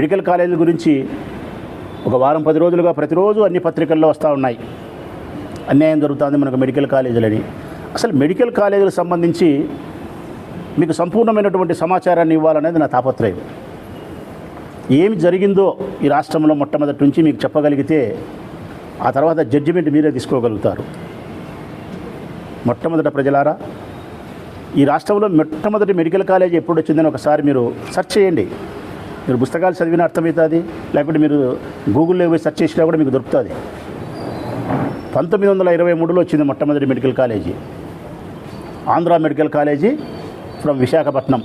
Medical కాలేజీల గురించి ఒక వారం పది రోజులుగా ప్రతిరోజు అన్ని పత్రికల్లో వస్తూ ఉన్నాయి. అన్యాయం జరుగుతుంది మనకు మెడికల్ కాలేజీలని. అసలు మెడికల్ కాలేజీలకు సంబంధించి మీకు సంపూర్ణమైనటువంటి సమాచారాన్ని ఇవ్వాలనేది నా తాపత్రయం. ఏమి జరిగిందో ఈ రాష్ట్రంలో మొట్టమొదటి నుంచి మీకు చెప్పగలిగితే ఆ తర్వాత జడ్జిమెంట్ మీరే తీసుకోగలుగుతారు. మొట్టమొదట ప్రజలారా ఈ రాష్ట్రంలో మొట్టమొదటి మెడికల్ కాలేజ్ ఎప్పుడు వచ్చిందని ఒకసారి మీరు సెర్చ్ చేయండి. మీరు పుస్తకాలు చదివిన అర్థమవుతుంది? లేకపోతే మీరు గూగుల్లో పోయి సెర్చ్ చేసినా కూడా మీకు దొరుకుతుంది? పంతొమ్మిది వందల ఇరవై మూడులో వచ్చింది మొట్టమొదటి medical college. Andhra medical college from Visakhapatnam.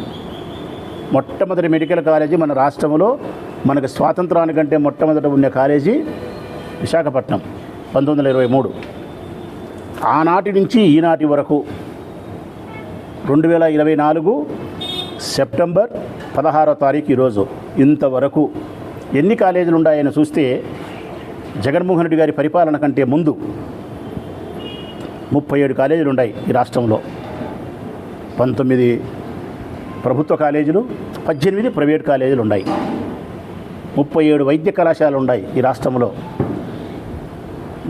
మొట్టమొదటి మెడికల్ కాలేజీ మన రాష్ట్రంలో మనకు స్వాతంత్రానికంటే మొట్టమొదట ఉన్న కాలేజీ విశాఖపట్నం పంతొమ్మిది వందల ఇరవై మూడు. ఆనాటి నుంచి ఈనాటి వరకు రెండు వేల ఇరవై నాలుగు సెప్టెంబర్ పదహారో తారీఖు ఈరోజు. ఇంతవరకు ఎన్ని కాలేజీలు ఉన్నాయని చూస్తే జగన్మోహన్ రెడ్డి గారి పరిపాలన కంటే ముందు ముప్పై ఏడు కాలేజీలు ఉన్నాయి ఈ రాష్ట్రంలో. పంతొమ్మిది ప్రభుత్వ కాలేజీలు పద్దెనిమిది ప్రైవేట్ కాలేజీలు ఉన్నాయి ముప్పై ఏడు వైద్య కళాశాలలు ఉన్నాయి ఈ రాష్ట్రంలో.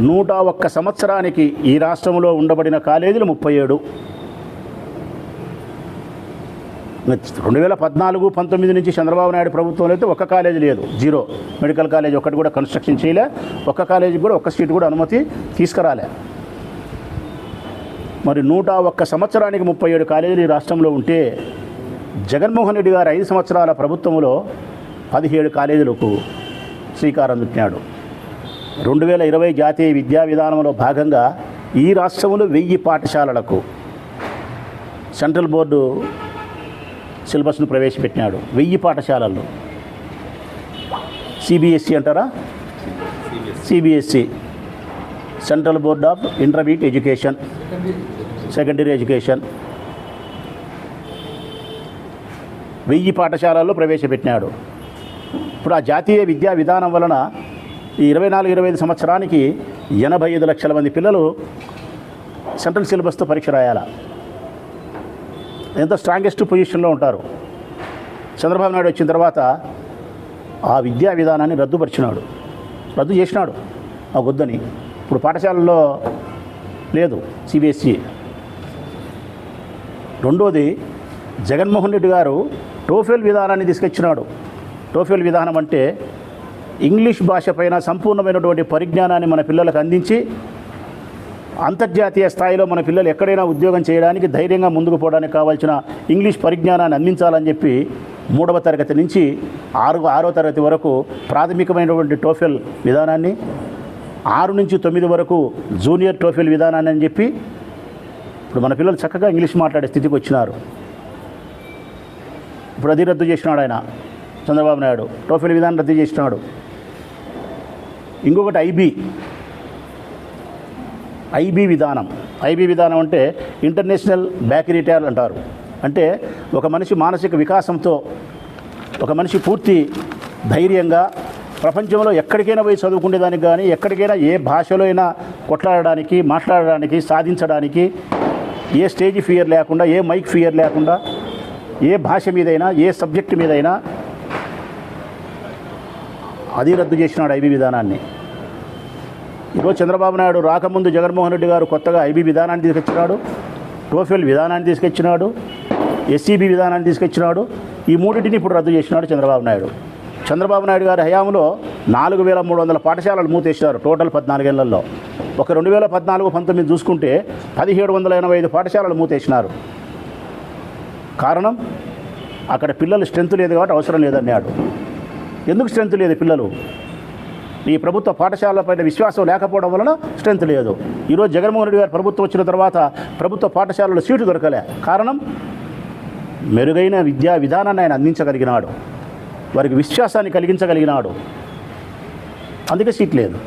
నూట ఒక్క సంవత్సరానికి ఈ రాష్ట్రంలో ఉండబడిన కాలేజీలు ముప్పై ఏడు. రెండు వేల పద్నాలుగు పంతొమ్మిది నుంచి చంద్రబాబు నాయుడు ప్రభుత్వంలో అయితే ఒక్క కాలేజీ లేదు. జీరో. మెడికల్ కాలేజ్ ఒక్కటి కూడా కన్స్ట్రక్షన్ చేయలే. ఒక్క కాలేజీకి కూడా ఒక్క సీటు కూడా అనుమతి తీసుకురాలే. మరి నూట ఒక్క సంవత్సరానికి ముప్పై ఏడు కాలేజీలు ఈ రాష్ట్రంలో ఉంటే జగన్మోహన్ రెడ్డి గారు ఐదు సంవత్సరాల ప్రభుత్వంలో పదిహేడు కాలేజీలకు శ్రీకారం చుట్టినాడు. రెండు వేల ఇరవై జాతీయ విద్యా విధానంలో భాగంగా ఈ రాష్ట్రంలో వెయ్యి పాఠశాలలకు సెంట్రల్ బోర్డు సిలబస్ను ప్రవేశపెట్టినాడు. వెయ్యి పాఠశాలల్లో. సిబిఎస్సి అంటారా? CBSE central board of intermediate education. Secondary education. వెయ్యి పాఠశాలల్లో ప్రవేశపెట్టినాడు. ఇప్పుడు ఆ జాతీయ విద్యా విధానం వలన ఈ ఇరవై నాలుగు ఇరవై ఐదు సంవత్సరానికి ఎనభై ఐదు లక్షల మంది పిల్లలు సెంట్రల్ సిలబస్తో పరీక్ష రాయాలా? ఎంత స్ట్రాంగెస్ట్ పొజిషన్లో ఉంటారు? చంద్రబాబు నాయుడు వచ్చిన తర్వాత ఆ విద్యా విధానాన్ని రద్దుపరిచినాడు. రద్దు చేసినాడు ఆ వద్దని. ఇప్పుడు పాఠశాలల్లో లేదు సిబిఎస్ఈ రెండోది జగన్మోహన్ రెడ్డి గారు టోఫెల్ విధానాన్ని తీసుకొచ్చినాడు. టోఫెల్ విధానం అంటే ఇంగ్లీష్ భాష పైన సంపూర్ణమైనటువంటి పరిజ్ఞానాన్ని మన పిల్లలకు అందించి అంతర్జాతీయ స్థాయిలో మన పిల్లలు ఎక్కడైనా ఉద్యోగం చేయడానికి ధైర్యంగా ముందుకు పోవడానికి కావాల్సిన ఇంగ్లీష్ పరిజ్ఞానాన్ని అందించాలని చెప్పి మూడవ తరగతి నుంచి ఆరు ఆరో తరగతి వరకు ప్రాథమికమైనటువంటి టోఫెల్ విధానాన్ని ఆరు నుంచి తొమ్మిది వరకు జూనియర్ టోఫెల్ విధానాన్ని అని చెప్పి ఇప్పుడు మన పిల్లలు చక్కగా ఇంగ్లీష్ మాట్లాడే స్థితికి వచ్చినారు. ఇప్పుడు అది రద్దు చేసినాడు ఆయన చంద్రబాబు నాయుడు. టోఫెల్ విధానం రద్దు చేసినాడు. ఇంకొకటి ఐబీ. ఐబీ విధానం. ఐబీ విధానం అంటే ఇంటర్నేషనల్ బ్యాక్రీటైల్ అంటారు. అంటే ఒక మనిషి మానసిక వికాసంతో ఒక మనిషి పూర్తి ధైర్యంగా ప్రపంచంలో ఎక్కడికైనా పోయి చదువుకునేదానికి కానీ ఎక్కడికైనా ఏ భాషలో అయినా కొట్లాడడానికి మాట్లాడడానికి సాధించడానికి ఏ స్టేజ్ ఫియర్ లేకుండా ఏ మైక్ ఫియర్ లేకుండా ఏ భాష మీదైనా ఏ సబ్జెక్ట్ మీదైనా అది రద్దు చేసినాడు ఐబీ విధానాన్ని. ఈరోజు చంద్రబాబు నాయుడు రాకముందు జగన్మోహన్ రెడ్డి గారు కొత్తగా ఐబీ విధానాన్ని తీసుకొచ్చినాడు టోఫెల్ విధానాన్ని తీసుకొచ్చినాడు ఎస్సీబీ విధానాన్ని తీసుకొచ్చినాడు ఈ మూడింటిని ఇప్పుడు రద్దు చేసినాడు చంద్రబాబు నాయుడు. చంద్రబాబు నాయుడు గారి హయాంలో నాలుగు వేల మూడు వందల పాఠశాలలు మూతేసినారు టోటల్ పద్నాలుగేళ్ళలో ఒక రెండు వేల పద్నాలుగు పంతొమ్మిది చూసుకుంటే పదిహేడు వందల ఎనభై ఐదు పాఠశాలలు మూతేసినారు. కారణం? అక్కడ పిల్లలు స్ట్రెంత్ లేదు కాబట్టి అవసరం లేదన్నాడు. ఎందుకు స్ట్రెంత్ లేదు పిల్లలు? ఈ ప్రభుత్వ పాఠశాలపైన విశ్వాసం లేకపోవడం వలన స్ట్రెంత్ లేదు. ఈరోజు జగన్మోహన్ రెడ్డి గారు ప్రభుత్వం వచ్చిన తర్వాత ప్రభుత్వ పాఠశాలలో సీటు దొరకలే. కారణం మెరుగైన విద్యా విధానాన్ని ఆయన అందించగలిగినాడు. వారికి విశ్వాసాన్ని కలిగించగలిగినాడు. అందుకే సీట్ లేదు.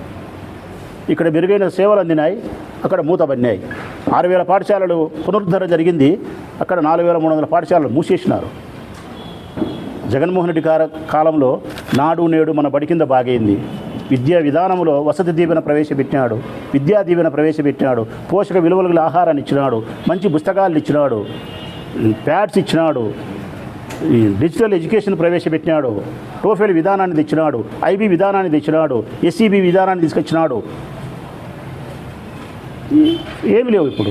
ఇక్కడ మెరుగైన సేవలు అందినాయి అక్కడ మూతబడినాయి. ఆరు వేల పాఠశాలలు పునరుద్ధరణ జరిగింది అక్కడ నాలుగు వేల మూడు వందల పాఠశాలలు మూసేసినారు. జగన్మోహన్ రెడ్డి కార కాలంలో నాడు నేడు మన బడి కింద బాగైంది. విద్యా విధానంలో వసతి దీవెన ప్రవేశపెట్టినాడు. విద్యా దీవెన ప్రవేశపెట్టినాడు. పోషక విలువల ఆహారాన్ని ఇచ్చినాడు. మంచి పుస్తకాలు ఇచ్చినాడు. ప్యాడ్స్ ఇచ్చినాడు. Digital education ప్రవేశపెట్టినాడు. టోఫెల్ విధానాన్ని తెచ్చినాడు. ఐబీ విధానాన్ని తెచ్చినాడు. ఎస్సీబీ విధానాన్ని తీసుకొచ్చినాడు. ఏమి లేవు ఇప్పుడు.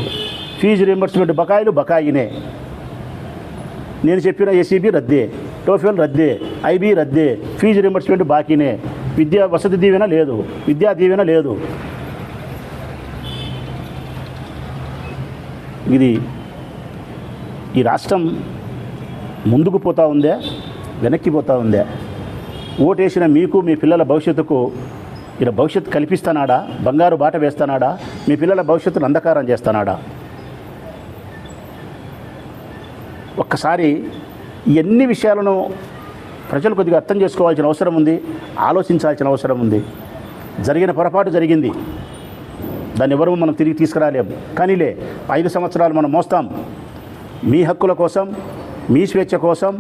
ఫీజు రియంబర్స్మెంట్ బకాయిలు బకాయినే. నేను చెప్పిన ఎస్సీబీ రద్దే. టోఫెల్ రద్దే. ఐబీ రద్దే. ఫీజు రియంబర్స్మెంట్ బాకీనే. విద్యా వసతి దీవెన లేదు. విద్యా దీవెన లేదు. ఇది ఈ రాష్ట్రం ముందుకు పోతా ఉందే వెనక్కి పోతా ఉందే. ఓటేసిన మీకు మీ పిల్లల భవిష్యత్తుకు ఇలా భవిష్యత్తు కల్పిస్తానాడా? బంగారు బాట వేస్తానాడా? మీ పిల్లల భవిష్యత్తును అంధకారం చేస్తానాడా? ఒక్కసారి ఎన్ని విషయాలను ప్రజలు కొద్దిగా అర్థం చేసుకోవాల్సిన అవసరం ఉంది ఆలోచించాల్సిన అవసరం ఉంది. జరిగిన పొరపాటు జరిగింది. దాన్ని ఎవరు మనం తిరిగి తీసుకురాలేము కానీలే ఐదు సంవత్సరాలు మనం మోస్తాం. మీ హక్కుల కోసం మీ స్వేచ్ఛ కోసం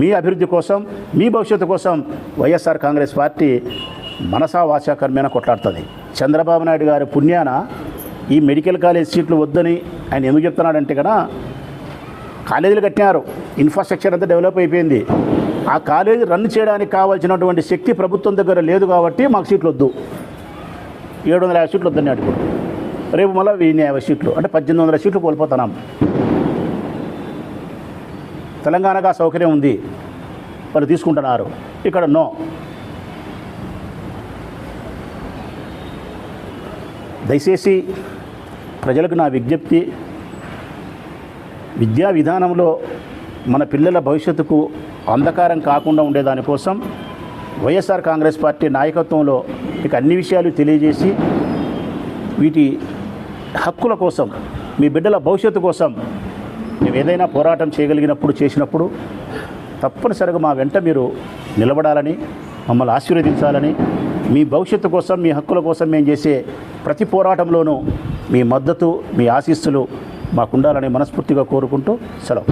మీ అభివృద్ధి కోసం మీ భవిష్యత్తు కోసం వైఎస్ఆర్ కాంగ్రెస్ పార్టీ మనసా వాచా కర్మేన కొట్లాడుతుంది. చంద్రబాబు నాయుడు గారి పుణ్యాన ఈ మెడికల్ కాలేజ్ సీట్లు వద్దని ఆయన ఎందుకు చెప్తున్నాడంటే కదా కాలేజీలు కట్టినారు. ఇన్ఫ్రాస్ట్రక్చర్ అంతా డెవలప్ అయిపోయింది. ఆ కాలేజీ రన్ చేయడానికి కావాల్సినటువంటి శక్తి ప్రభుత్వం దగ్గర లేదు కాబట్టి మాకు సీట్లు వద్దు. ఏడు వందల యాభై సీట్లు వద్దని ఇప్పుడు. రేపు మళ్ళీ వెయ్యి యాభై సీట్లు అంటే పద్దెనిమిది వందల సీట్లు కోల్పోతున్నాం. తెలంగాణకు ఆ సౌకర్యం ఉంది. వాళ్ళు తీసుకుంటున్నారు. ఇక్కడ నో. దయచేసి ప్రజలకు నా విజ్ఞప్తి విద్యా విధానంలో మన పిల్లల భవిష్యత్తుకు అంధకారం కాకుండా ఉండేదానికోసం వైఎస్ఆర్ కాంగ్రెస్ పార్టీ నాయకత్వంలో మీకు అన్ని విషయాలు తెలియజేసి వీటి హక్కుల కోసం మీ బిడ్డల భవిష్యత్తు కోసం మేము ఏదైనా పోరాటం చేయగలిగినప్పుడు చేసినప్పుడు తప్పనిసరిగా మా వెంట మీరు నిలబడాలని మమ్మల్ని ఆశీర్వదించాలని మీ భవిష్యత్తు కోసం మీ హక్కుల కోసం మేము చేసే ప్రతి పోరాటంలోనూ మీ మద్దతు మీ ఆశీస్సులు మాకుండాలని మనస్ఫూర్తిగా కోరుకుంటూ సెలవు.